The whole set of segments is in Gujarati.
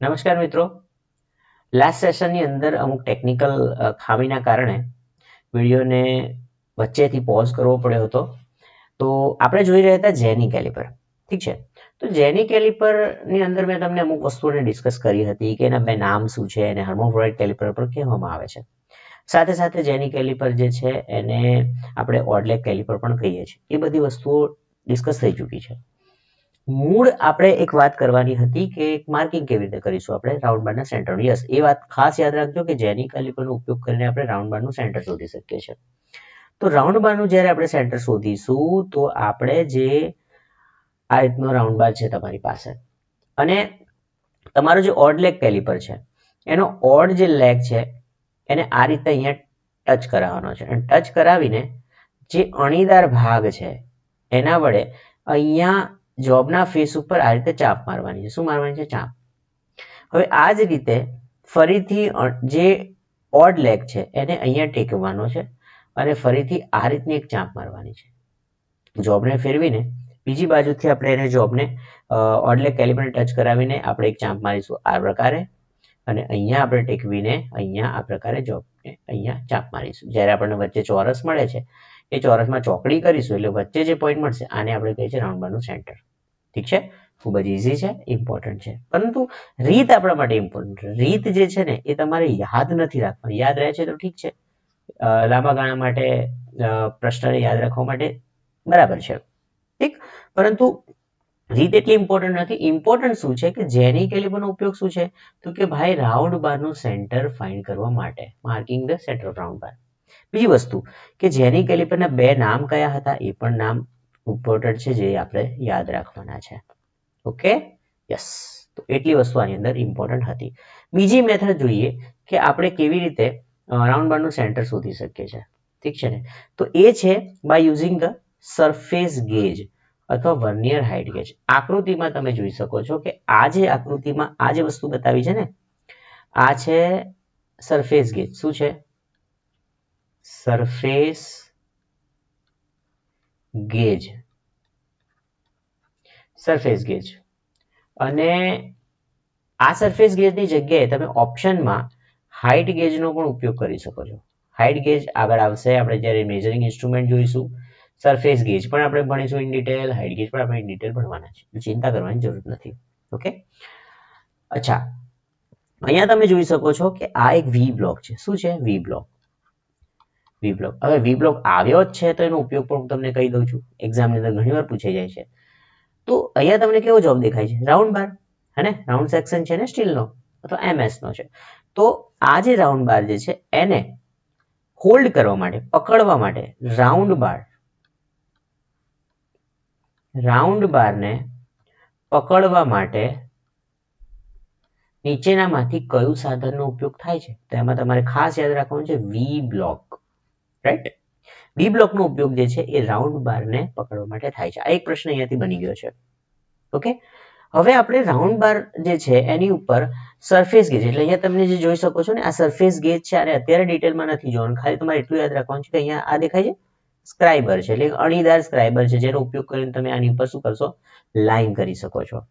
નમસ્કાર મિત્રો. લાસ્ટ સેશનની અંદર અમુક ટેકનિકલ ખામીના કારણે વિડીયોને વચ્ચેથી પોઝ કરવો પડ્યો હતો. તો આપણે જોઈ રહ્યા હતા જેની કેલિપર ઠીક છે? તો જેની કેલિપરની અંદર મેં તમને અમુક વસ્તુઓને ડિસ્કસ કરી હતી કે એના બે નામ શું છે, એને હર્મોફ્રોઇડ કેલિપર પર કહેવામાં આવે છે. સાથે સાથે જેની કેલિપર જે છે, એને આપણે ઓડલેક કેલિપર પણ કહીએ છીએ. એ બધી વસ્તુઓ ડિસ્કસ થઈ ચૂકી છે. મૂળ આપણે એક વાત કરવાની હતી કે માર્કિંગ કેવી રીતે કરીશું આપણે? રાઉન્ડ બારના સેન્ટર. યસ, એ વાત ખાસ યાદ રાખજો કે જેની કેલિપરનો ઉપયોગ કરીને આપણે રાઉન્ડ બારનું સેન્ટર શોધી શકીએ છીએ. તો રાઉન્ડ બારનું જ્યારે આપણે સેન્ટર શોધીશું, તો આપણે જે આ રીતનો રાઉન્ડ બાર છે તમારી પાસે. અને તમારો જે ઓડ લેગ કેલિપર છે, એનો ઓડ જે લેગ છે, એને આ રીતે અહીંયા ટચ કરાવવાનો છે. અને ટચ કરાવીને જે અણીદાર ભાગ છે, એના વડે અહીંયા જોબના ફેસ ઉપર આ રીતે ચાપ મારવાની છે. શું મારવાની છે? ચાપ. હવે આ જ રીતે ફરીથી જે ઓડ લેગ છે, એને અહીંયા ટેકવાનો છે અને ફરીથી આ રીતની એક ચાપ મારવાની છે. જોબને ફેરવીને બીજી બાજુથી આપણે એને જોબને ઓડ લેગ ટચ કરાવીને આપણે એક ચાંપ મારીશું આ પ્રકારે અને અહીંયા આપણે ટેકવીને અહીંયા આ પ્રકારે જોબને અહીંયા ચાપ મારીશું. જ્યારે આપણને વચ્ચે ચોરસ મળે છે એ ચોરસમાં ચોકડી કરીશું એટલે વચ્ચે જે પોઈન્ટ મળશે, આને આપણે કહીએ છીએ રાઉન્ડ બારનું સેન્ટર ઠીક છે? ખૂબ જ ઇઝી છે ઇમ્પોર્ટન્ટ છે. પરંતુ રીત આપણા માટે ઇમ્પોર્ટન્ટ રીત જે છે ને, એ તમારે યાદ નથી રાખવાની. યાદ રહે છે તો ઠીક છે. લાંબા ગાળા માટે પ્રશ્નને યાદ રાખવા માટે બરાબર છે. ઠીક? પરંતુ રીત એટલી ઇમ્પોર્ટન્ટ નથી. ઇમ્પોર્ટન્ટ શું છે કે જેની કેલિબરનો ઉપયોગ શું છે? તો કે ભાઈ રાઉન્ડ બારનું સેન્ટર ફાઇન્ડ કરવા માટે. Marking the centre of round bar બીજી વસ્તુ કે જેની કેલિપરના બે નામ કયા હતા એ પણ નામ ઇમ્પોર્ટન્ટ છે જે આપણે યાદ રાખવાના છે. ઓકે યસ તો એટલી વસ્તુ આની અંદર ઇમ્પોર્ટન્ટ હતી. બીજી મેથડ જોઈએ કે આપણે કેવી રીતે રાઉન્ડ બારનું સેન્ટર શોધી શકીએ છીએ. ઠીક છે ને? તો એ છે by using the surface gauge અથવા વર્નિયર હાઇટ ગેજ આકૃતિમાં તમે જોઈ શકો છો કે આ જે આકૃતિમાં આ જે વસ્તુ બતાવી છે ને, આ છે સરફેસ ગેજ શું છે? Surface gauge. Surface gauge. અને આ સરફેસ ગેજની જગ્યાએ તમે ઓપ્શનમાં હાઇટ ગેજનો પણ ઉપયોગ કરી શકો છો. હાઇટ ગેજ આગળ આવશે. આપણે જ્યારે મેજરિંગ ઇન્સ્ટ્રુમેન્ટ જોઈશું, સરફેસ ગેજ પણ આપણે ભણીશું ઇન ડિટેલ હાઇટ ગેજ પણ આપણે ઇન ડિટેલ ભણવાના છે. ચિંતા કરવાની જરૂર નથી. ઓકે? અચ્છા. અહીંયા તમે જોઈ શકો છો કે આ એક વી બ્લોક છે. શું છે? વી બ્લોક વી બ્લોક હવે વી બ્લોક આવ્યો જ છે તો એનો ઉપયોગ પણ હું તમને કહી દઉં છું. એક્ઝામની અંદર ઘણી વાર પૂછાઈ જાય છે. તો અહીંયા તમને કેવો જોબ દેખાય છે? Round bar. હે ને? રાઉન્ડ સેક્શન છે ને સ્ટીલનો અથવા એમએસનો છે. તો આ જે રાઉન્ડ બાર જે છે, એને હોલ્ડ કરવા માટે, પકડવા માટે રાઉન્ડ બાર રાઉન્ડ બારને પકડવા માટે નીચેનામાંથી કયું સાધનનો ઉપયોગ થાય છે? તો એમાં તમારે ખાસ યાદ રાખવાનું છે વી બ્લોક રાઈટ બી બ્લોકનો ઉપયોગ જે છે એ રાઉન્ડ બારને પકડવા માટે થાય છે. આ એક પ્રશ્ન અહીંયાથી બની ગયો છે. ઓકે હવે આપણે રાઉન્ડ બાર જે છે એની ઉપર સરફેસ ગેજ એટલે અહીંયા તમે જે જોઈ શકો છો ને, આ સરફેસ ગેજ છે અને અત્યારે ડિટેલમાં નથી જોવાનું. ખાલી તમારે એટલું યાદ રાખવાનું છે કે અહીંયા આ દેખાય છે? સ્ક્રાઇબર છે, એટલે અણીદાર સ્ક્રાઇબર છે, જેનો ઉપયોગ કરીને તમે આની ઉપર શું કરશો? લાઈન કરી શકો છો.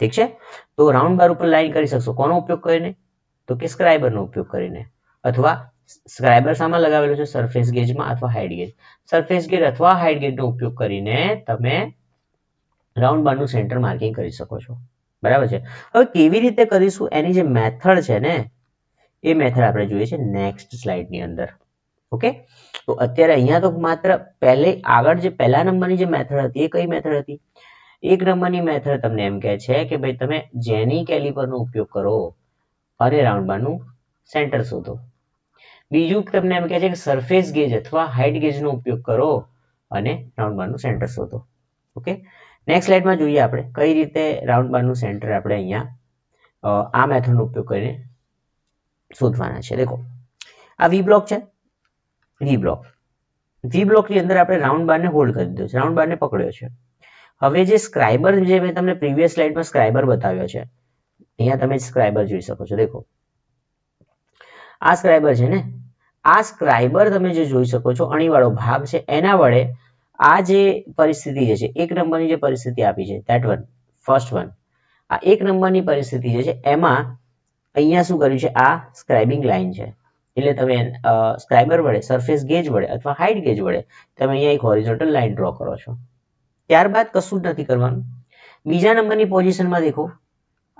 ઠીક છે? તો રાઉન્ડ બાર ઉપર લાઈન કરી શકશો. કોનો ઉપયોગ કરીને? તો કે સ્ક્રાઇબરનો ઉપયોગ કરીને. અથવા સ્ક્રાઇબર સામે લગાવેલો છે સરફેસ ગેજમાં અથવા હાઇડ ગેજ સરફેસ ગેજ અથવા હાઇડ ગેજનો ઉપયોગ કરીને તમે રાઉન્ડ બારનું સેન્ટર માર્કિંગ કરી શકો છો. બરાબર છે? હવે કેવી રીતે કરીશું? એની જે મેથડ છે ને, એ મેથડ આપણે જોઈએ છે નેક્સ્ટ સ્લાઇડની અંદર. ઓકે તો અત્યારે અહીંયા તો માત્ર પહેલે, આગળ જે પહેલા નંબરની જે મેથડ હતી, એ કઈ મેથડ હતી? એક નંબરની મેથડ તમને એમ કહે છે કે ભાઈ તમે જેની કેલિપરનો ઉપયોગ કરો અને રાઉન્ડ બારનું સેન્ટર શોધો. બીજું તમને એમ કહે છે કે સરફેસ ગેજ અથવા હાઇટ ગેજનો ઉપયોગ કરો અને રાઉન્ડ બારનું સેન્ટર શોધો. ઓકે નેક્સ્ટ સ્લાઇડમાં જોઈએ આપણે કઈ રીતે રાઉન્ડ બારનું સેન્ટર આપણે અહીંયા આ મેથડનો ઉપયોગ કરીને શોધવાના છે. દેખો, આ વી બ્લોક છે. વી બ્લોક વી બ્લોકની અંદર આપણે રાઉન્ડ બારને હોલ્ડ કરી દીધો છે. રાઉન્ડ બારને પકડ્યો છે. હવે જે સ્ક્રાઇબર જે મેં તમને પ્રીવિયસ સ્લાઇડમાં સ્ક્રાઇબર બતાવ્યો છે, અહીંયા તમે સ્ક્રાઇબર જોઈ શકો છો. દેખો આ સ્ક્રાઇબર છે ને? આ સ્ક્રાઇબર તમે જે જોઈ શકો છો, અણીવાળો ભાગ છે. એના વડે આ જે પરિસ્થિતિ જે છે, એક નંબરની જે પરિસ્થિતિ આપી છે ધેટ વન ફર્સ્ટ વન આ એક નંબરની પરિસ્થિતિ જે છે, એમાં અહીંયા શું કર્યું છે, આ સ્ક્રાઇબિંગ લાઈન છે. એટલે તમે સ્ક્રાઇબર વડે સરફેસ ગેજ વડે અથવા હાઇટ ગેજ વડે તમે અહીંયા એક હોરિઝોન્ટલ લાઈન ડ્રો કરો છો. ત્યારબાદ કશું જ નથી કરવાનું. બીજા નંબરની પોઝિશનમાં દેખો.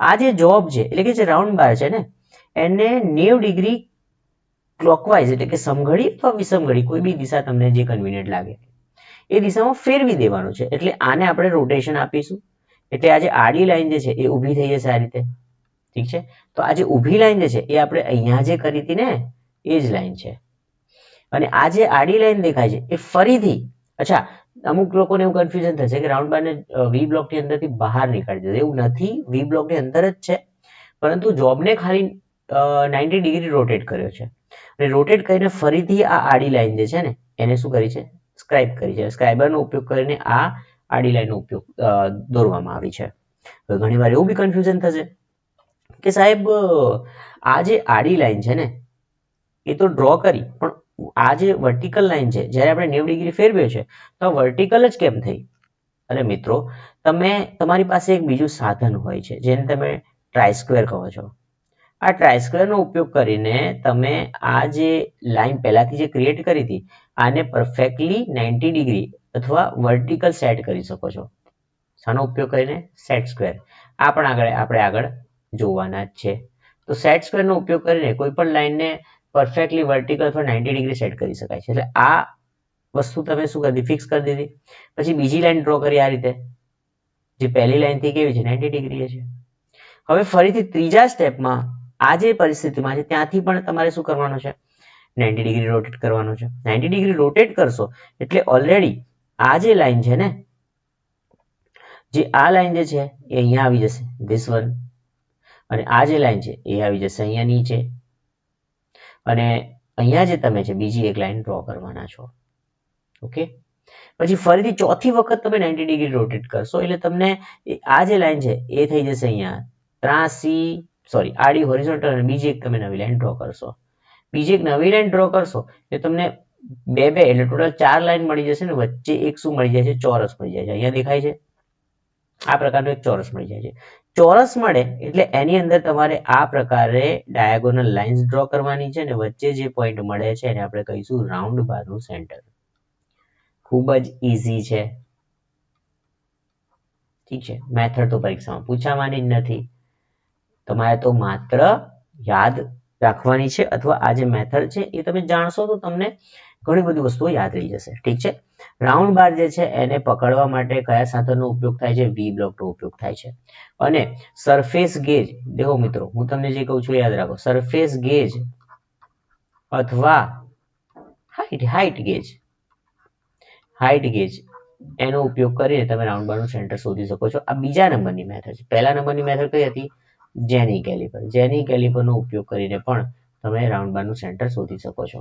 આ જે જોબ છે, એટલે કે જે રાઉન્ડ બાર છે ને એને નેવ ડિગ્રી ક્લોકવાઇઝ એટલે કે સમઘડી અથવા વિષમઘડી કોઈ બી દિશા તમને જે કન્વિનિયન્ટ લાગે. એ દિશામાં ફેરવી દેવાનું છે. એટલે આને આપણે રોટેશન આપીશું. એટલે આ જે આડી લાઈન જે છે, એ ઊભી થઈ જશે આ રીતે. ઠીક છે? તો આ જે ઊભી લાઈન જે છે, એ આપણે અહીંયા જે કરી હતી ને, એ જ લાઈન છે. અને આ જે આડી લાઈન દેખાય છે, એ ફરીથી, અચ્છા, અમુક લોકોને એવું કન્ફ્યુઝન થશે કે રાઉન્ડ બારને વી બ્લોકની અંદરથી બહાર નીકાળી દેશે. એવું નથી. વી બ્લોકની અંદર જ છે. પરંતુ જોબને ખાલી નાઇન્ટી ડિગ્રી રોટેટ કર્યો છે. અને રોટેટ કરીને ફરીથી આ આડી લાઈન જે છે ને, એને શું કરી છે? સ્ક્રાઇબ કરી છે. સ્ક્રાઇબરનો ઉપયોગ કરીને આ આડી લાઈનનો ઉપયોગ દોરવામાં આવી છે. ઘણી વાર એવું બી કન્ફ્યુઝન થશે કે સાહેબ આ જે આડી લાઈન છે ને, એ તો ડ્રો કરી, પણ આ જે વર્ટિકલ લાઈન છે, જ્યારે આપણે નેવ ડિગ્રી ફેરવ્યો છે, તો વર્ટિકલ જ કેમ થઈ? અને મિત્રો, તમે, તમારી પાસે એક બીજું સાધન હોય છે, જેને તમે ટ્રાય સ્ક્વેર કહો છો. આ ટ્રાય સ્ક્વેરનો ઉપયોગ કરીને તમે આ જે લાઈન પહેલાંથી જે ક્રિએટ કરી હતી, આને પરફેક્ટલી નાઇન્ટી ડિગ્રી અથવા વર્ટિકલ સેટ કરી શકો છો. શાનો ઉપયોગ કરીને સેટ સ્ક્વેર આ પણ આગળ, આપણે આગળ જોવાના જ છે. તો સેટ સ્ક્વેરનો ઉપયોગ કરીને કોઈ પણ લાઈનને પરફેક્ટલી વર્ટિકલ અથવા નાઇન્ટી ડિગ્રી સેટ કરી શકાય છે. એટલે આ વસ્તુ તમે શું કરી ફિક્સ કરી દીધી. પછી બીજી લાઈન ડ્રો કરી આ રીતે. જે પહેલી લાઇનથી કેવી છે? નાઇન્ટી ડિગ્રી છે. હવે ફરીથી ત્રીજા સ્ટેપમાં આ જે પરિસ્થિતિમાં છે, ત્યાંથી પણ તમારે શું કરવાનું છે? નાઇન્ટી ડિગ્રી રોટેટ કરવાનું છે. નાઇન્ટી ડિગ્રી રોટેટ કરશો, એટલે ઓલરેડી આ જે લાઈન છે ને, જે આ લાઈન જે છે, એ અહીંયા આવી જશે ધીસ વન અને આ જે લાઈન છે, એ આવી જશે અહીંયા નીચે. અને અહીંયા જે તમે છે, બીજી એક લાઈન ડ્રો કરવાના છો. ઓકે? પછી ફરીથી ચોથી વખત તમે નાઇન્ટી ડિગ્રી રોટેટ કરશો, એટલે તમને આ જે લાઈન છે, એ થઈ જશે અહીંયા ત્રાસી સોરી આડી હોરિઝોન્ટલ અને બીજી એક તમે નવી લાઈન ડ્રો કરશો. બીજી એક નવી લાઈન ડ્રો કરશો, એ તમને બે બે, એટલે ટોટલ ચાર લાઈન મળી જશે ને વચ્ચે એક શું મળી જાય છે? ચોરસ મળી જાય છે. અહીંયા દેખાય છે? આ પ્રકારનો એક ચોરસ મળી જાય છે. ચોરસ મળે એટલે એની અંદર તમારે આ પ્રકારે ડાયાગોનલ લાઇન્સ ડ્રો કરવાની છે અને વચ્ચે જે પોઈન્ટ મળે છે એને આપણે કહીશું રાઉન્ડ બારનું સેન્ટર ખૂબ જ ઇઝી છે. ઠીક છે? મેથડ તો પરીક્ષામાં પૂછાવાની જ નથી. તમારે તો માત્ર યાદ રાખવાની છે અથવા આ જે મેથડ છે એ તમે જાણશો તો તમને ઘણી બધી વસ્તુઓ યાદ રહી જશે. ઠીક છે? રાઉન્ડ બાર જે છે એને પકડવા માટે કયા સાધનનો ઉપયોગ થાય છે? વી બ્લોકનો ઉપયોગ થાય છે. અને સરફેસ ગેજ દેખો મિત્રો, હું તમને જે કહું છું યાદ રાખો. સરફેસ ગેજ અથવા height height gauge height gauge એનો ઉપયોગ કરીને તમે રાઉન્ડ બારનું સેન્ટર શોધી શકો છો. આ બીજા નંબરની મેથડ છે. પહેલા નંબરની મેથડ કઈ હતી? જેની કેલિપર. જેની કેલિપરનો ઉપયોગ કરીને પણ તમે રાઉન્ડ બારનું સેન્ટર શોધી શકો છો.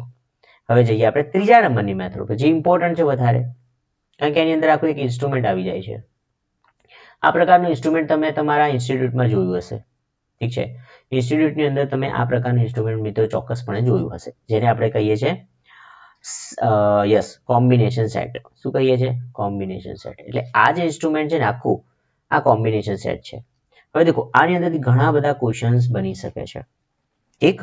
હવે જઈએ આપણે ત્રીજા નંબરની મેથડ ઉપર, જે ઇમ્પોર્ટન્ટ છે વધારે. કારણ કે એની અંદર આખું એક ઇન્સ્ટ્રુમેન્ટ આવી જાય છે. આ પ્રકારનું ઇન્સ્ટ્રુમેન્ટ તમે તમારા ઇન્સ્ટિટ્યૂટમાં જોયું હશે. ઠીક છે? ઇન્સ્ટિટ્યૂટની અંદર તમે આ પ્રકારનું ઇન્સ્ટ્રુમેન્ટ મિત્રો ચોક્કસપણે જોયું હશે. જેને આપણે કહીએ છીએ યસ કોમ્બિનેશન સેટ શું કહીએ છીએ? કોમ્બિનેશન સેટ એટલે આ જે ઇન્સ્ટ્રુમેન્ટ છે ને આખું, આ કોમ્બિનેશન સેટ છે. હવે દેખો, આની અંદરથી ઘણા બધા ક્વેશ્ચન્સ બની શકે છે. એક,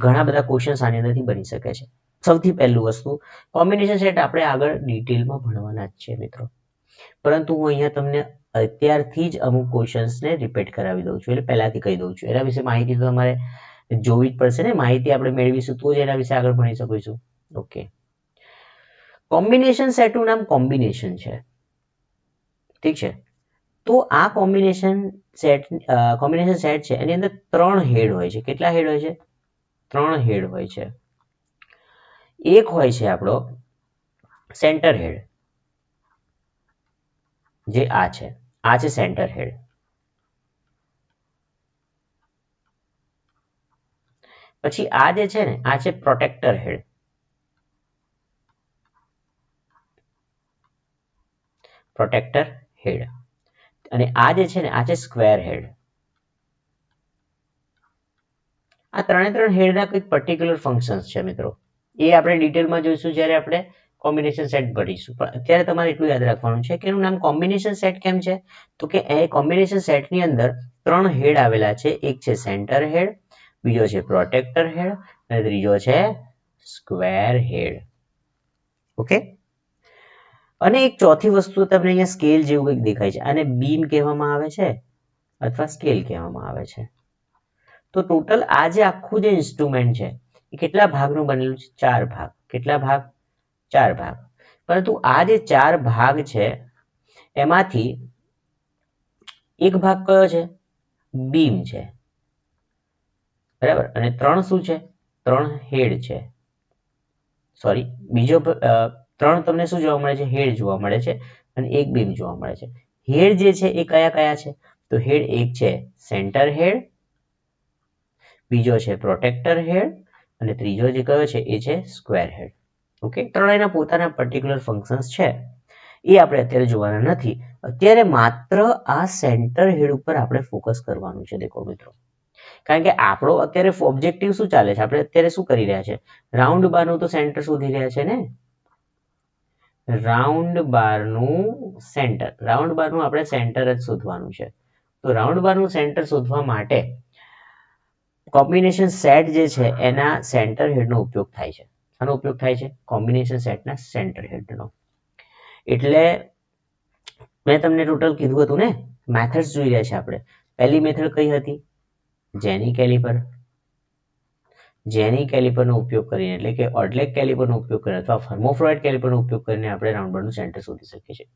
ઘણા બધા ક્વેશ્ચન્સ આની અંદરથી બની શકે છે. સૌથી પહેલું વસ્તુ કોમ્બિનેશન સેટ આપણે આગળ ડિટેલમાં ભણવાના જ છે મિત્રો. પરંતુ હું અહીંયા તમને અત્યારથી જ અમુક ક્વેશ્ચન્સને રિપીટ કરાવી દઉં છું. એટલે પહેલાથી કહી દઉં છું. એના વિશે માહિતી તો તમારે જોવી જ પડશે ને? માહિતી આપણે મેળવીશું તો જ એના વિશે આગળ ભણી શકીશું ઓકે. કોમ્બિનેશન સેટનું નામ કોમ્બિનેશન છે. ઠીક છે? તો આ કોમ્બિનેશન સેટ કોમ્બિનેશન સેટ છે. એની અંદર ત્રણ હેડ હોય છે. કેટલા હેડ હોય છે? ત્રણ હેડ હોય છે. એક હોય છે આપણો સેન્ટર હેડ જે આ છે. આ છે સેન્ટર હેડ પછી આ જે છે ને, આ છે પ્રોટેક્ટર હેડ પ્રોટેક્ટર હેડ અને આ જે છે ને, આ છે સ્ક્વેર હેડ આ ત્રણે ત્રણ હેડના કંઈક પર્ટિક્યુલર ફંક્શન્સ છે મિત્રો. એ આપણે ડિટેલમાં જોઈશું જ્યારે આપણે કોમ્બિનેશન સેટ ભરીશું. પણ અત્યારે તમારે એટલું યાદ રાખવાનું છે કે એનું નામ કોમ્બિનેશન સેટ કેમ છે? તો કે એ કોમ્બિનેશન સેટની અંદર ત્રણ હેડ આવેલા છે. એક છે સેન્ટર હેડ બીજો છે પ્રોટેક્ટર હેડ અને ત્રીજો છે સ્ક્વેર હેડ ઓકે અને એક ચોથી વસ્તુ તમને અહીંયા સ્કેલ જેવું કંઈક દેખાય છે. આને બીમ કહેવામાં આવે છે અથવા સ્કેલ કહેવામાં આવે છે. તો ટોટલ આ જે આખું જે ઇન્સ્ટ્રુમેન્ટ છે, એ કેટલા ભાગનું બનેલું છે? ચાર ભાગ. કેટલા ભાગ? ચાર ભાગ. પરંતુ આ જે ચાર ભાગ છે, એમાંથી એક ભાગ કયો છે? બીમ છે. બરાબર? અને ત્રણ શું છે? ત્રણ હેડ છે. સોરી, બીજો ત્રણ તમને શું જોવા મળે છે? હેડ જોવા મળે છે અને એક બીમ જોવા મળે છે. હેડ જે છે એ કયા કયા છે? તો હેડ એક છે સેન્ટર હેડ, બીજો છે પ્રોટેક્ટર હેડ અને ત્રીજો જે કયો છે એ છે સ્ક્વેર હેડ. ઓકે? ત્રણેયના પોતાના પર્ટિક્યુલર ફંક્શન્સ છે. એ આપણે અત્યારે જોવાના નથી. અત્યારે માત્ર આ સેન્ટર હેડ ઉપર આપણે ફોકસ કરવાનું છે, દેખો મિત્રો. કારણ કે આપણો અત્યારે ઓબ્જેક્ટિવ શું ચાલે છે? આપણે અત્યારે શું કરી રહ્યા છે? રાઉન્ડ બારનું તો સેન્ટર શોધી રહ્યા છે ને? રાઉન્ડ બારનું સેન્ટર. રાઉન્ડ બારનું આપણે સેન્ટર જ શોધવાનું છે. તો રાઉન્ડ બારનું સેન્ટર શોધવા માટે કોમ્બિનેશન સેટ જે છે, એના સેન્ટર હેડનો ઉપયોગ થાય છે. આનો ઉપયોગ થાય છે? કોમ્બિનેશન સેટના સેન્ટર હેડનો. એટલે મેં તમને ટોટલ કીધું હતું ને? મેથડ્સ જોઈ રહ્યા છે આપણે. પહેલી મેથડ કઈ હતી? જેની કેલિપર. જેની કેલિપરનો ઉપયોગ કરીને, એટલે કે ઓડલેક કેલિપરનો ઉપયોગ કરીને અથવા ફર્મોફ્રોઇડ કેલિપરનો ઉપયોગ કરીને આપણે રાઉન્ડ સેન્ટર શોધી શકીએ છીએ.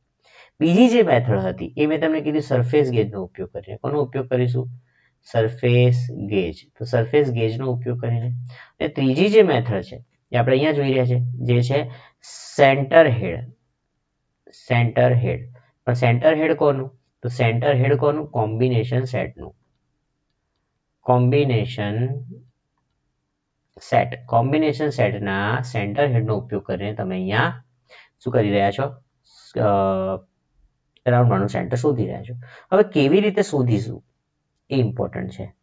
બીજી જે મેથડ હતી, એ મેં તમને કીધું સરફેસ ગેજનો ઉપયોગ કરીને. કોનો ઉપયોગ કરીશું? Surface gauge. તો સરફેસ ગેજનો ઉપયોગ કરીને. અને ત્રીજી જે મેથડ છે, એ આપણે અહીંયા જોઈ રહ્યા છે જે છે સેન્ટર હેડ. સેન્ટર હેડ. પણ સેન્ટર હેડ કોનું? તો સેન્ટર હેડ કોનું? કોમ્બિનેશન સેટનું. કોમ્બિનેશન સેટ કોમ્બિનેશન સેટના સેન્ટર હેડનો ઉપયોગ કરીને તમે અહીંયા શું કરી રહ્યા છો? રાઉન્ડ વાળનું સેન્ટર શોધી રહ્યા છો. હવે કેવી રીતે શોધીશું? એ ઇમ્પોર્ટન્ટ છે.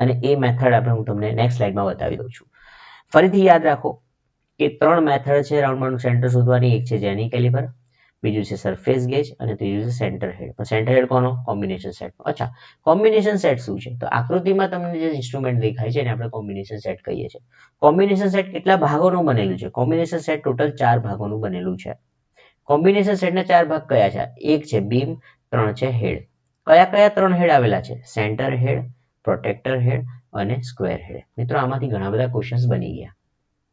અને એ મેથડ આપણે હું તમને નેક્સ્ટ સ્લાઇડમાં બતાવી દઉં છું. ફરીથી યાદ રાખો કે ત્રણ મેથડ છે રાઉન્ડ વાળનું સેન્ટર શોધવાની. એક છે જેની કેલિબર બીજું છે સરફેસ ગેજ અને ત્રીજું છે સેન્ટર હેડ સેન્ટર હેડ કોનો? કોમ્બિનેશન સેટ અચ્છા કોમ્બિનેશન સેટ શું છે? તો આકૃતિમાં તમને જે ઇન્સ્ટ્રુમેન્ટ દેખાય છે એને આપણે કોમ્બિનેશન સેટ કહીએ છીએ. કોમ્બિનેશન સેટ કેટલા ભાગોનું બનેલું છે? કોમ્બિનેશન સેટ ટોટલ ચાર ભાગોનું બનેલું છે. કોમ્બિનેશન સેટના ચાર ભાગ કયા છે? એક છે બીમ ત્રણ છે હેડ કયા કયા ત્રણ હેડ આવેલા છે? સેન્ટર હેડ પ્રોટેક્ટર હેડ અને સ્ક્વેર હેડ મિત્રો, આમાંથી ઘણા બધા ક્વેશ્ચન્સ બની ગયા.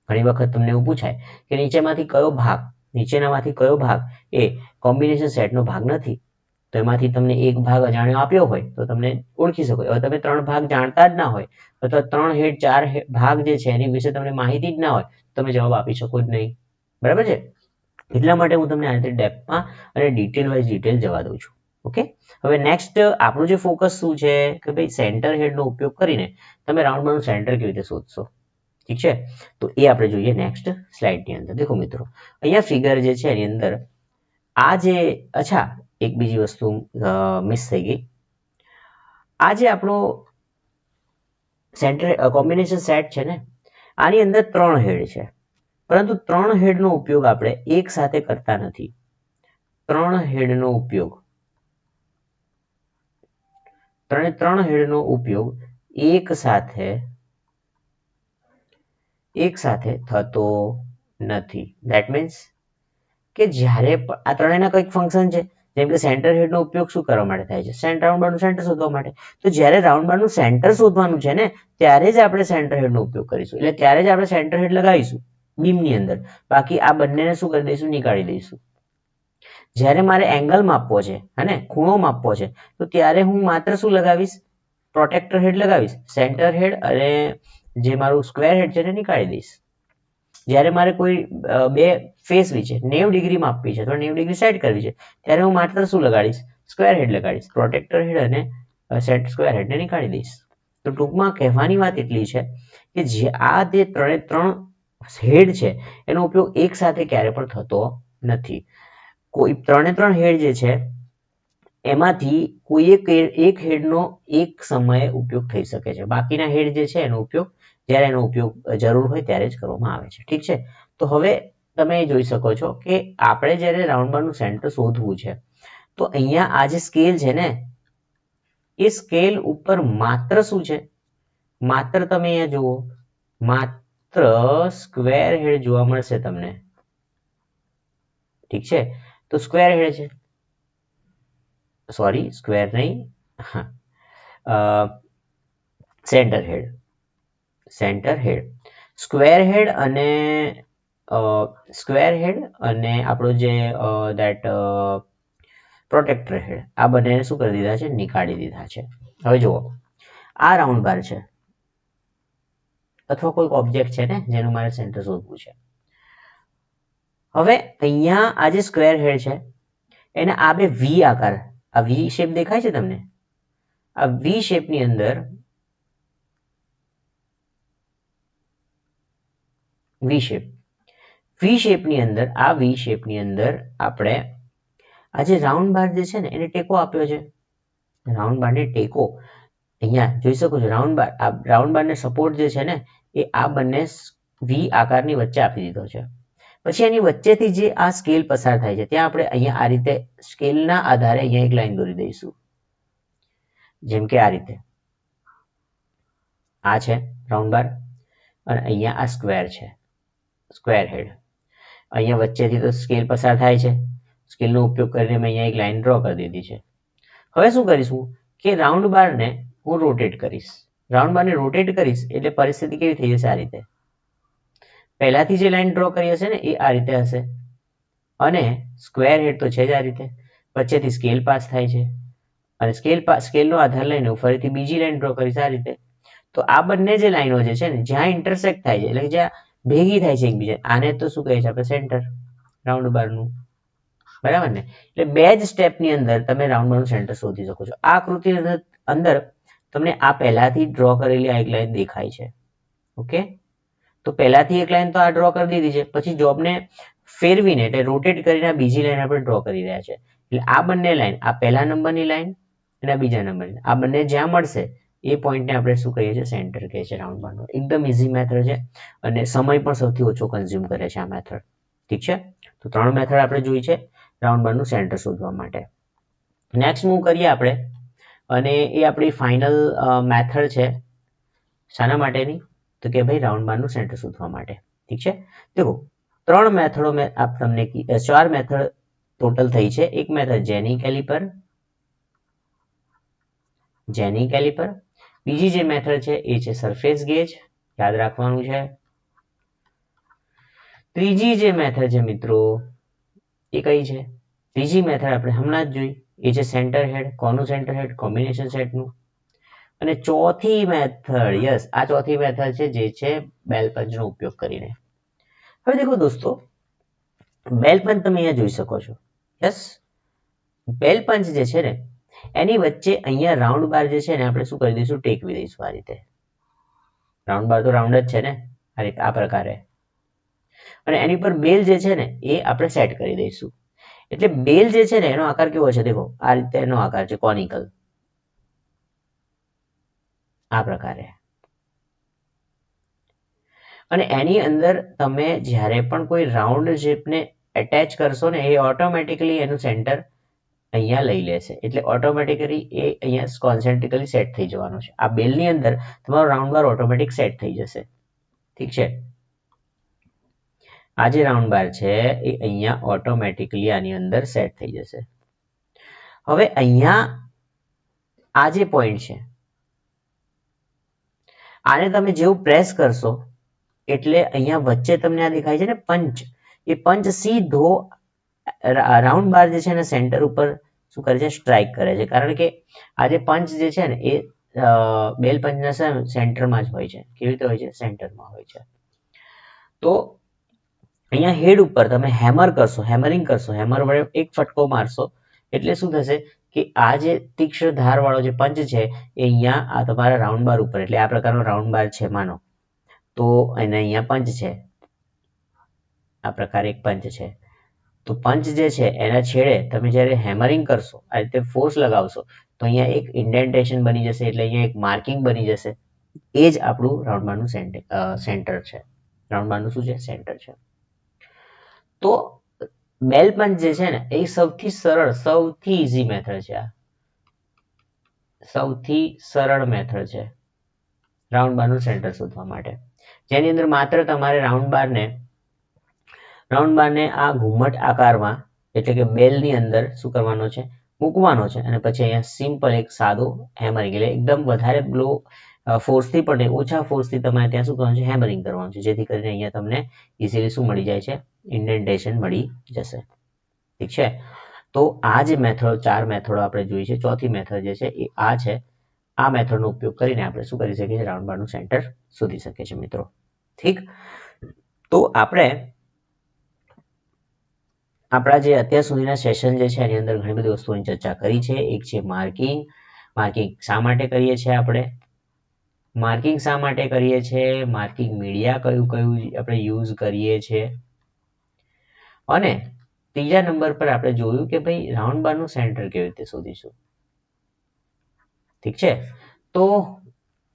ઘણી વખત તમને એવું પૂછાય કે નીચેમાંથી કયો ભાગ નીચેનામાંથી કયો ભાગ એ કોમ્બિનેશન સેટનો ભાગ નથી, તો એમાંથી તમને એક ભાગ અજાણ્યો આપ્યો હોય તો તમને ઓળખી શકો. હવે તમે ત્રણ ભાગ જાણતા જ ના હોય અથવા ત્રણ હેડ ચાર ભાગ જે છે એની વિશે તમને માહિતી જ ના હોય તમે જવાબ આપી શકો જ નહીં. બરાબર છે? એટલા માટે હું તમને આ રીતે ડેપમાં અને ડિટેલ વાઇઝ ડિટેલ જવા દઉં છું. ઓકે? હવે નેક્સ્ટ આપણું જે ફોકસ શું છે કે ભાઈ સેન્ટર હેડનો ઉપયોગ કરીને તમે રાઉન્ડમાં સેન્ટર કેવી રીતે શોધશો? ઠીક છે? તો એ આપણે જોઈએ નેક્સ્ટ સ્લાઇડની અંદર. દેખો મિત્રો, અહીંયા ફિગર જે છે એની અંદર, આ જે, અચ્છા, એક બીજી વસ્તુ મિસ થઈ ગઈ. આ જે આપણો સેન્ટર કોમ્બિનેશન સેટ છે ને, આની અંદર ત્રણ હેડ છે. પરંતુ ત્રણ હેડનો ઉપયોગ આપણે એક સાથે કરતા નથી. ત્રણ હેડનો ઉપયોગ. ત્રણે ત્રણ હેડનો ઉપયોગ એક સાથે એક સાથે થતો નથી. દેટ મીન્સ કે જ્યારે આ ત્રણેયના કંઈક ફંક્શન છે, જેમ કે સેન્ટર હેડનો ઉપયોગ શું કરવા માટે થાય છે? સેન્ટર રાઉન્ડ બારનું સેન્ટર શોધવા માટે. તો જ્યારે રાઉન્ડ બારનું સેન્ટર શોધવાનું છે ને, ત્યારે જ આપણે સેન્ટર હેડનો ઉપયોગ કરીશું. એટલે ત્યારે જ આપણે સેન્ટર હેડ લગાવીશું, બીમની અંદર. બાકી આ બંનેને શું કરી દઈશું? નીકાળી દઈશું. જ્યારે મારે એંગલ માપવો છે હે ખૂણો માપવો છે, તો ત્યારે હું માત્ર શું લગાવીશ? પ્રોટેક્ટર હેડ લગાવીશ. સેન્ટર હેડ અને જે મારું સ્ક્વેર હેડ છે એને નીકાળી દઈશ. જ્યારે મારે કોઈ બે ફેસ છે, નેવ ડિગ્રી માપવી છે અથવા નેવ ડિગ્રી સેટ કરવી છે. ત્યારે હું માત્ર શું લગાડીશ? Square head લગાડીશ. પ્રોટેક્ટર હેડ અને સેટ સ્ક્વેર હેડને નીકાળી દઈશ. તો ટૂંકમાં કહેવાની વાત એટલી છે કે જે આ જે ત્રણે ત્રણ હેડ છે, એનો ઉપયોગ એક સાથે ક્યારે પણ થતો નથી. કોઈ ત્રણે ત્રણ હેડ જે છે, એમાંથી કોઈ એક એક હેડનો એક સમયે ઉપયોગ થઈ શકે છે. બાકીના હેડ જે છે, એનો ઉપયોગ જ્યારે એનો ઉપયોગ જરૂર હોય ત્યારે જ કરવામાં આવે છે. ઠીક છે? તો હવે તમે જોઈ શકો છો કે આપણે જ્યારે રાઉન્ડ સેન્ટર શોધવું છે, તો અહીંયા આ જે સ્કેલ છે ને, એ સ્કેલ ઉપર માત્ર શું છે? માત્ર તમે અહીંયા જુઓ, માત્ર સ્ક્વેર હેડ જોવા મળશે તમને. ઠીક છે? તો સ્ક્વેર હેડ છે. સોરી, સ્ક્વેર નહીં. Centre head. Centre head square head અને સ્ક્વેર હેડ અને આપણો જે દેટ પ્રોટેક્ટર હેડ આ બંનેને શું કરી દીધા છે? નીકાળી દીધા છે. હવે જુઓ. આ રાઉન્ડ બાર છે. અથવા કોઈક ઓબ્જેક્ટ છે ને, જેનું મારે સેન્ટર શોધવું છે. હવે અહીંયા આ જે સ્ક્વેર હેડ છે, એને આ બે વી આકાર, આ વી શેપ દેખાય છે તમને? આ વી શેપની અંદર વી શેપ વી શેપની અંદર, આ વી શેપની અંદર આપણે આ જે રાઉન્ડ બાર જે છે ને, એને ટેકો આપ્યો છે. રાઉન્ડ બારને ટેકો. અહીંયા જોઈ શકો છો રાઉન્ડ બાર આ રાઉન્ડ બારને સપોર્ટ જે છે ને, એ આ બંને વી આકારની વચ્ચે આપી દીધો છે. પછી એની વચ્ચેથી જે આ સ્કેલ પસાર થાય છે, ત્યાં આપણે અહીંયા આ રીતે સ્કેલના આધારે અહીંયા એક લાઈન દોરી દઈશું. જેમ કે આ રીતે. આ છે રાઉન્ડ બાર અને અહીંયા આ સ્ક્વેર છે. Square head. અહીંયા વચ્ચેથી તો સ્કેલ પસાર થાય છે. સ્કેલનો ઉપયોગ કરીને મેં અહીંયા એક લાઈન ડ્રો કરી દીધી છે. હવે શું કરીશું કે રાઉન્ડ બારને હું રોટેટ કરીશ. રાઉન્ડ બારને રોટેટ કરીશ એટલે પરિસ્થિતિ કેવી થઈ જશે આ રીતે. પહેલાથી જે લાઈન ડ્રો કરી હશે ને એ આ રીતે હશે. અને સ્ક્વેર હેડ તો છે જ આ રીતે. વચ્ચેથી સ્કેલ પાસ થાય છે. અને સ્કેલ સ્કેલનો આધાર લઈને હું ફરીથી બીજી લાઈન ડ્રો કરીશ આ રીતે. તો આ બંને જે લાઈનો જે છે ને, જ્યાં ઇન્ટરસેક્ટ થાય છે, એટલે જ્યાં ભેગી થાય છે એકબીજા આને તો શું કહે છે આપણે? સેન્ટર રાઉન્ડ બારનું બરાબર ને? એટલે બે જ સ્ટેપની અંદર તમે રાઉન્ડ બારનું સેન્ટર શોધી શકો છો. આ આકૃતિ અંદર તમને આ પહેલાથી ડ્રો કરેલી આ એક લાઈન દેખાય છે. ઓકે? તો પહેલાથી એક લાઈન તો આ ડ્રો કરી દીધી છે. પછી જોબને ફેરવીને, એટલે રોટેટ કરીને આ બીજી લાઈન આપણે ડ્રો કરી રહ્યા છે. એટલે આ બંને લાઈન આ પહેલા નંબરની લાઈન અને આ બીજા નંબરની આ બંને જ્યાં મળશે એ પોઈન્ટને આપણે શું કહીએ છીએ? સેન્ટર કહે છે રાઉન્ડ બારનો એકદમ ઇઝી મેથડ છે અને સમય પણ સૌથી ઓછો કન્ઝ્યુમ કરે છે આ મેથડ ઠીક છે? તો ત્રણ મેથડ આપણે જોઈ છે રાઉન્ડ બારનું સેન્ટર શોધવા માટે. નેક્સ્ટ મૂવ કરીએ આપણે અને એ આપણી ફાઇનલ મેથડ છે. શાના માટેની? તો કે ભાઈ રાઉન્ડ બારનું સેન્ટર શોધવા માટે. ઠીક છે? દેખો, ત્રણ મેથડો મેં આપ તમને ચાર મેથડ ટોટલ થઈ છે. એક મેથડ જેની કેલિપર જેની કેલિપર બીજી જે મેથડ છે એ છે સરફેસ ગેજ યાદ રાખવાનું છે. ત્રીજી જે મેથડ છે મિત્રો, એ કઈ છે? ત્રીજી મેથડ આપણે હમણાં જ જોઈ. એ છે સેન્ટર હેડ કોનું સેન્ટર હેડ કોમ્બિનેશન સેટનું અને ચોથી મેથડ યસ આ ચોથી મેથડ છે જે છે બેલ પંચનો ઉપયોગ કરીને. હવે દેખો દોસ્તો બેલ પંચ તમે અહીંયા જોઈ શકો છો. યસ બેલ પંચ જે છે ને એની વચ્ચે અહીંયા રાઉન્ડ બાર જે છે ને આપણે શું કરી દઈશું? ટેકવી દઈશું આ રીતે. રાઉન્ડ બાર તો રાઉન્ડ જ છે ને? આ રીતે, આ પ્રકારે. અને એની પર બેલ જે છે ને, એ આપણે સેટ કરી દઈશું. એટલે બેલ જે છે ને, એનો આકાર કેવો છે? દેખો, આ રીતે એનો આકાર છે કોનિકલ આ પ્રકારે. અને એની અંદર તમે જ્યારે પણ કોઈ રાઉન્ડ શેપને એટેચ કરશો ને, એ ઓટોમેટિકલી એનું સેન્ટર અહીંયા લઈ લેશે એટલે ઓટોમેટિકલી એ અહીંયા કોન્સેન્ટ્રિકલી સેટ થઈ જવાનું છે. આ બેલની અંદર તમારો રાઉન્ડ બાર ઓટોમેટિક સેટ થઈ જશે. ઠીક છે? આ જે રાઉન્ડ બાર છે એ અહીંયા ઓટોમેટિકલી આની અંદર સેટ થઈ જશે. હવે અહીંયા આ જે પોઈન્ટ છે, આને તમે જેવું પ્રેસ કરશો એટલે અહીંયા વચ્ચે તમને આ દેખાય છે ને, પંચ. એ પંચ સીધો રાઉન્ડ બાર જે છે ને સેન્ટર ઉપર શું કરે છે? સ્ટ્રાઇક કરે છે. કારણ કે આ પંચ જે છે ને, એ બેલ પંચના સેન્ટરમાં જ હોય છે. કેવી રીતે હોય છે? સેન્ટરમાં હોય છે. તો અહીંયા હેડ ઉપર તમે હેમર કરશો, હેમરિંગ કરશો, હેમર વડે એક ફટકો મારશો, એટલે શું થશે કે આ જે તીક્ષ્ણ ધારવાળો જે પંચ છે, એ અહીંયા આ તમારા રાઉન્ડ બાર ઉપર, એટલે આ પ્રકારનો રાઉન્ડ બાર છે, માનો. તો એને અહીંયા પંચ છે. આ પ્રકારે એક પંચ છે. તો પંચ જે છે, એના છેડે તમે જ્યારે હેમરિંગ કરશો, આ રીતે ફોર્સ લગાવશો, તો અહીંયા એક ઇન્ડેન્ટેશન બની જશે, એટલે અહીંયા એક માર્કિંગ બની જશે. એ જ આપણું રાઉન્ડ બારનું સેન્ટર છે. રાઉન્ડ બારનું શું છે? સેન્ટર છે. તો મેલ પંચ જે છે ને, એ સૌથી સરળ, સૌથી ઈઝી મેથડ છે આ. સૌથી સરળ મેથડ છે. રાઉન્ડ બારનું સેન્ટર શોધવા માટે. જેની અંદર માત્ર તમારે રાઉન્ડ બારને રાઉન્ડ બારને આ ઘુમ્મટ આકારમાં, એટલે કે બેલની અંદર શું કરવાનો છે? મૂકવાનો છે. અને પછી અહીંયા સિમ્પલ એક સાદો હેમરિંગ, એટલે એકદમ વધારે બ્લો ફોર્સથી પણ ઓછા ફોર્સથી તમારે ત્યાં શું કરવાનું છે? હેમરિંગ કરવાનું છે. જેથી કરીને અહીંયા તમને ઇઝીલી શું મળી જાય છે? ઇન્ડેન્ટેશન મળી જશે. ઠીક છે? તો આ જે મેથડ, ચાર મેથડો આપણે જોઈ છે, ચોથી મેથડ જે છે એ આ છે. આ મેથડનો ઉપયોગ કરીને આપણે શું કરી શકીએ છીએ? રાઉન્ડ બારનું સેન્ટર શોધી શકીએ છીએ મિત્રો. ઠીક? તો આપણે આપણા જે અત્યાર સુધીના સેશન જે છે, એની અંદર ઘણી બધી વસ્તુઓની ચર્ચા કરી છે. એક છે માર્કિંગ માર્કિંગ શા માટે કરીએ છીએ આપણે? માર્કિંગ શા માટે કરીએ છીએ? માર્કિંગ મીડિયા કયું કયું આપણે યુઝ કરીએ છીએ? અને ત્રીજા નંબર પર આપણે જોયું કે ભાઈ રાઉન્ડ બારનું સેન્ટર કેવી રીતે શોધીશું? ઠીક છે? તો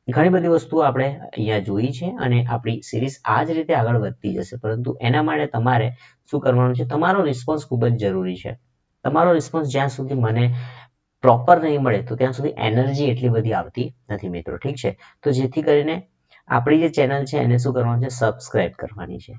ઘણી બધી વસ્તુઓ આપણે અહીંયા જોઈ છે અને આપણી સિરીઝ આ જ રીતે આગળ વધતી જશે. પરંતુ એના માટે તમારે શું કરવાનું છે? તમારો રિસ્પોન્સ ખૂબ જ જરૂરી છે. તમારો રિસ્પોન્સ જ્યાં સુધી મને પ્રોપર નહીં મળે, તો ત્યાં સુધી એનર્જી એટલી બધી આવતી નથી મિત્રો, ઠીક છે? તો જેથી કરીને આપણી જે ચેનલ છે એને શું કરવાનું છે? સબસ્ક્રાઇબ કરવાની છે.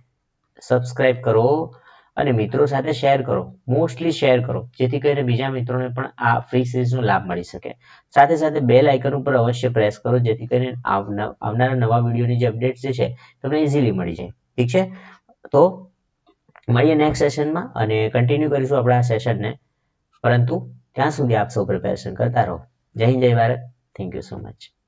સબસ્ક્રાઇબ કરો અને મિત્રો સાથે શેર કરો. મોસ્ટલી શેર કરો. જેથી કરીને બીજા મિત્રોને પણ આ ફ્રી સિરીઝનો લાભ મળી શકે. સાથે સાથે બેલ આઇકન ઉપર અવશ્ય પ્રેસ કરો, જેથી કરીને આવનારા નવા વિડીયોની જે અપડેટ્સ જે છે, તમને ઇઝીલી મળી જાય. ઠીક છે? તો મળીએ નેક્સ્ટ સેશનમાં અને કન્ટિન્યુ કરીશું આપણા સેશનને પરંતુ ત્યાં સુધી આપ સૌ પ્રિપેરેશન કરતા રહો. જય હિન્દ, જય Bharat. Thank you so much